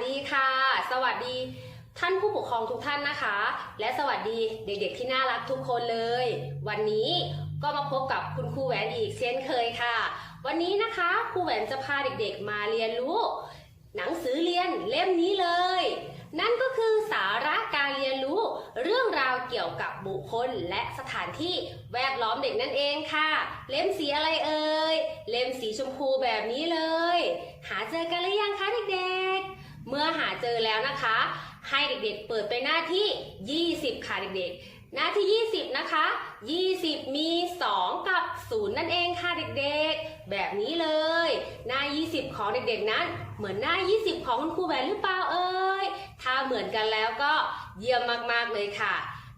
สวัสดีค่ะ สวัสดีท่านผู้ปกครองทุกท่านนะคะ และสวัสดีเด็กๆที่น่ารักทุกคนเลย วันนี้ก็มาพบกับคุณครูแหวนอีกเช่นเคยค่ะ วันนี้นะคะครูแหวนจะพาเด็กๆมาเรียนรู้ หนังสือเรียนเล่มนี้เลย นั่นก็คือสาระการเรียนรู้เรื่องราวเกี่ยวกับบุคคลและสถานที่แวดล้อมเด็กนั่นเองค่ะ เล่มสีอะไรเอ่ยเล่มสีชมพูแบบนี้เลย หาเจอกันหรือยังคะเด็กๆ เมื่อหาเจอแล้วนะคะ ให้เด็กๆเปิดไปหน้าที่ 20 ค่ะเด็กๆ หน้าที่ 20 นะคะ 20 มี 2 กับ 0 นั่นเองค่ะเด็กๆ แบบนี้เลย หน้า 20 ของเด็กๆ นั้น เหมือนหน้า 20 ของคุณครูแหวนหรือเปล่าเอ่ย ถ้าเหมือนกันแล้วก็เยี่ยมมากๆเลยค่ะ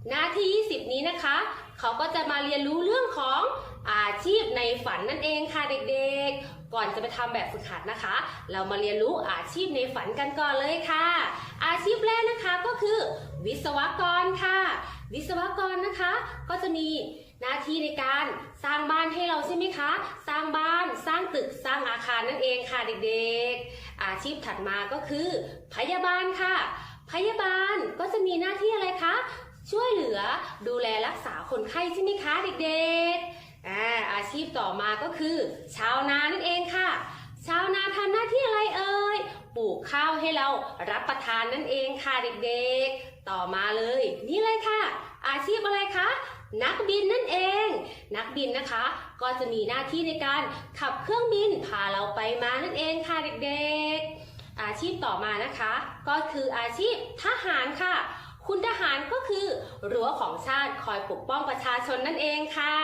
หน้าที่ 20 นี้นะคะ เขาก็จะมาเรียนรู้เรื่องของอาชีพในฝันนั่นเองค่ะเด็กๆ ก่อนจะไปทำแบบฝึกหัดนะคะ เรามาเรียนรู้อาชีพในฝันกันก่อนเลยค่ะ อาชีพแรกนะคะก็คือ วิศวกรค่ะ วิศวกรนะคะ ก็จะมีหน้าที่ในการสร้างบ้านให้เราใช่ไหมคะ สร้างบ้าน สร้างตึก สร้างอาคารนั่นเองค่ะเด็กๆ อาชีพถัดมาก็คือ พยาบาลค่ะ พยาบาลก็จะมีหน้าที่อะไรคะ ช่วยเหลือดูแลรักษาคนไข้ใช่ไหมคะเด็กๆ อ่าอาชีพต่อมาก็คือชาวนานั่นเองค่ะ ชาวนาทำหน้าที่อะไรเอ่ยปลูกข้าวให้เรารับประทานนั่นเองค่ะเด็กๆ ต่อมาเลย นี่เลยค่ะ อาชีพอะไรคะนักบินนั่นเอง นักบินนะคะ ก็จะมีหน้าที่ในการขับเครื่องบินพาเราไปมานั่นเองค่ะเด็กๆ อาชีพต่อมานะคะ ก็คืออาชีพทหารค่ะ คุณทหารก็คือรั้วของชาติคอยปกป้องประชาชนนั่นเองค่ะ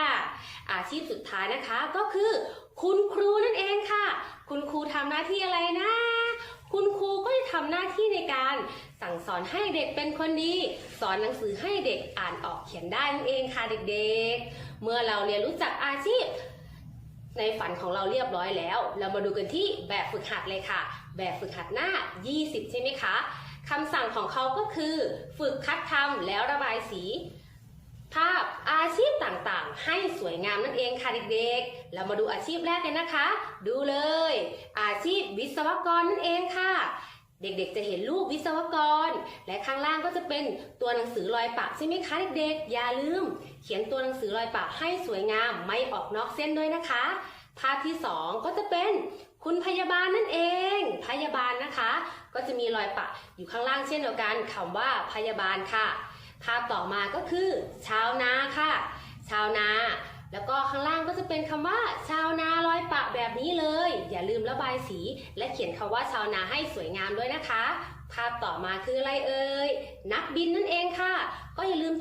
อาชีพสุดท้ายนะคะก็คือ คุณครูนั่นเองค่ะ คุณครูทำหน้าที่อะไรนะ คุณครูก็จะทำหน้าที่ในการสั่งสอนให้เด็กเป็นคนดี สอนหนังสือให้เด็กอ่านออกเขียนได้นั่นเองค่ะเด็กๆ เมื่อเราเรียนรู้จักอาชีพในฝันของเราเรียบร้อยแล้ว เรามาดูกันที่แบบฝึกหัดเลยค่ะ แบบฝึกหัดหน้า 20 ใช่ไหมคะ คำสั่งของเขาก็คือ ฝึกคัดทำแล้วระบายสี ภาพอาชีพต่างๆ ให้สวยงามนั่นเองค่ะเด็กๆ เรามาดูอาชีพแรกกันนะคะ ดูเลย อาชีพวิศวกรนั่นเองค่ะเด็กๆ จะเห็นรูปวิศวกร และข้างล่างก็จะเป็นตัวหนังสือรอยปะใช่ไหมคะเด็กๆ อย่าลืม เขียนตัวหนังสือรอยปะให้สวยงามไม่ออกนอกเส้นด้วยนะคะ ภาพที่สองก็จะเป็นคุณพยาบาลนั่นเอง พยาบาลนะคะ ก็จะมีรอยปะอยู่ข้างล่างเช่นเดียวกันคำว่าพยาบาลค่ะ ภาพต่อมาก็คือ ชาวนาค่ะ ชาวนา แล้วก็ข้างล่างก็จะเป็นคำว่า ชาวนาลอยปะแบบนี้เลย อย่าลืมระบายสี และเขียนคำว่าชาวนาให้สวยงามด้วยนะคะภาพต่อมาคืออะไรเอ่ย นักบินนั่นเองค่ะ ก็อย่าลืม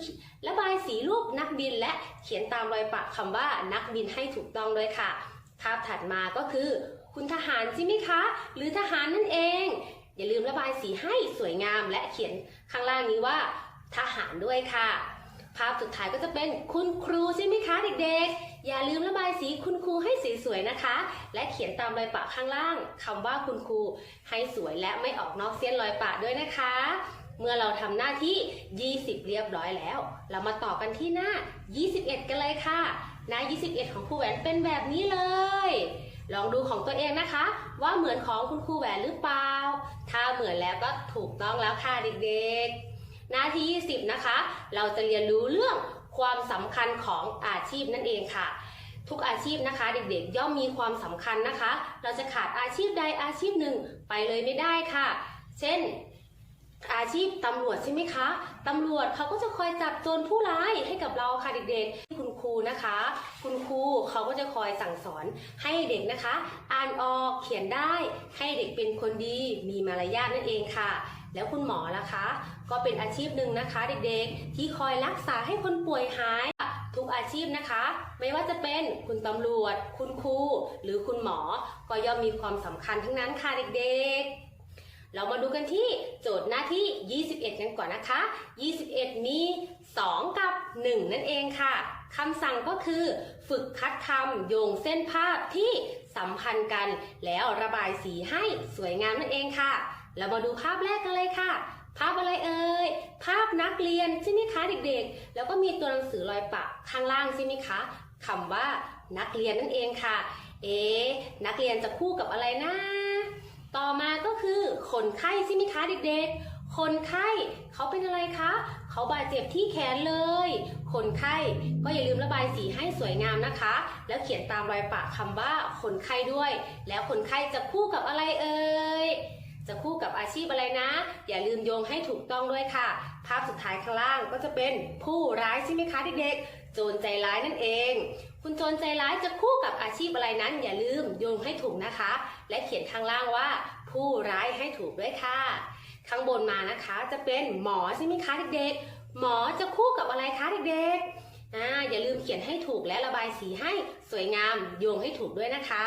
ระบายสีรูปนักบินและเขียนตามรอยปะคำว่านักบินให้ถูกต้องด้วยค่ะ ภาพถัดมาก็คือ คุณทหารใช่ไหมคะ หรือทหารนั่นเอง อย่าลืมระบายสีให้สวยงามและเขียนข้างล่างนี้ว่า ทหารด้วยค่ะ ภาพสุดท้ายก็จะเป็นคุณครูใช่ไหมคะเด็กๆ อย่าลืมระบายสีคุณครูให้สีสวยนะคะ และเขียนตามรอยปะข้างล่างคำว่าคุณครูให้สวยและไม่ออกนอกเส้นรอยปะด้วยนะคะ เมื่อเราทำหน้าที่ 20 เรียบร้อยแล้ว เรามาต่อกันที่หน้า 21 กันเลยค่ะ หน้า 21 ของครูแหวนเป็นแบบนี้เลย ลองดูของตัวเองนะคะ ว่าเหมือนของคุณครูแหวนหรือเปล่า ถ้าเหมือนแล้วก็ถูกต้องแล้วค่ะเด็กๆ หน้าที่ 20 นะคะ เราจะเรียนรู้เรื่องความสำคัญของอาชีพนั่นเองค่ะ ทุกอาชีพนะคะ เด็กๆ ย่อมมีความสำคัญนะคะ เราจะขาดอาชีพใดอาชีพหนึ่งไปเลยไม่ได้ค่ะ เช่น อาชีพตำรวจใช่ไหมคะ ตำรวจเขาก็จะคอยจับโจรผู้ร้ายให้กับเราค่ะเด็กๆ คุณครูนะคะ คุณครูเขาก็จะคอยสั่งสอนให้เด็กนะคะ อ่านออกเขียนได้ ให้เด็กเป็นคนดีมีมารยาทนั่นเองค่ะ แล้วคุณหมอล่ะคะ ก็เป็นอาชีพหนึ่งนะคะ เด็กๆ ที่คอยรักษาให้คนป่วยหายทุกอาชีพนะคะ ไม่ว่าจะเป็นคุณตำรวจ คุณครูหรือคุณหมอ ก็ย่อมมีความสำคัญทั้งนั้นค่ะเด็กๆ เรามาดูกันที่โจทย์หน้าที่ 21 กันก่อนนะคะ 21 มี 2 กับ 1 นั่นเองค่ะคำสั่งก็คือ ฝึกคัดคำโยงเส้นภาพที่สัมพันธ์กัน แล้วระบายสีให้สวยงามนั่นเองค่ะ เรามาดูภาพแรกกันเลยค่ะ ภาพอะไรเอ่ย ภาพนักเรียนใช่ไหมคะเด็กๆ แล้วก็มีตัวหนังสือรอยปะข้างล่างใช่ไหมคะคำว่านักเรียนนั่นเองค่ะ เอ๊ะนักเรียนจะคู่กับอะไรนะ ต่อมาก็คือคนไข้ใช่ไหมคะเด็กๆ คนไข้เขาเป็นอะไรคะ เขาบาดเจ็บที่แขนเลย คนไข้ก็อย่าลืมระบายสีให้สวยงามนะคะ แล้วเขียนตามรอยปากคำว่าคนไข้ด้วย แล้วคนไข้จะคู่กับอะไรเอ่ยจะคู่กับอาชีพอะไรนะ อย่าลืมโยงให้ถูกต้องด้วยค่ะ ภาพสุดท้ายข้างล่างก็จะเป็นผู้ร้ายใช่ไหมคะเด็กๆ จรใจร้ายนั่นเอง คุณโจรใจร้ายจะคู่กับอาชีพอะไรนั้น อย่าลืมโยงให้ถูกนะคะ และเขียนข้างล่างว่า ผู้ร้ายให้ถูกด้วยค่ะ ข้างบนมานะคะ จะเป็นหมอใช่ไหมคะเด็กๆหมอจะคู่กับอะไรคะเด็กๆอ่าอย่าลืมเขียนให้ถูกและระบายสีให้สวยงามโยงให้ถูกด้วยนะคะ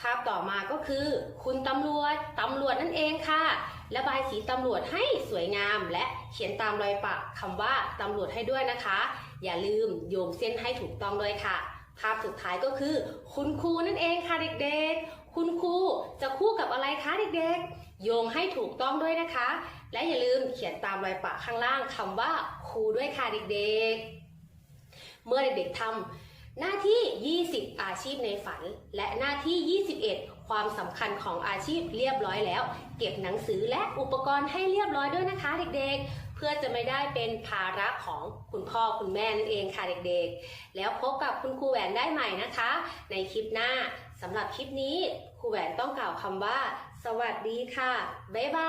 ภาพต่อมาก็คือ คุณตำรวจตำรวจนั่นเองค่ะระบายสีตำรวจให้สวยงามและเขียนตามรอยปากคำว่าตำรวจให้ด้วยนะคะ อย่าลืมโยงเส้นให้ถูกต้องด้วยค่ะ ภาพสุดท้ายก็คือ คุณครูนั่นเองค่ะเด็กๆ คุณครูจะคู่กับอะไรคะเด็กๆ โยงให้ถูกต้องด้วยนะคะ และอย่าลืมเขียนตามรอยปากข้างล่างคำว่าครูด้วยค่ะเด็กๆ เมื่อเด็กๆทำหน้าที่ 20 อาชีพในฝัน และหน้าที่ 21 ความสำคัญของอาชีพเรียบร้อยแล้ว เก็บหนังสือและอุปกรณ์ให้เรียบร้อยด้วยนะคะเด็กๆ เพื่อจะไม่ได้เป็นภาระของคุณพ่อคุณแม่นั่นเองค่ะเด็กๆ แล้วพบกับคุณครูแหวนได้ใหม่นะคะ ในคลิปหน้าสำหรับคลิปนี้ครูแหวนต้องกล่าวคำว่า สวัสดีค่ะ บ๊ายบาย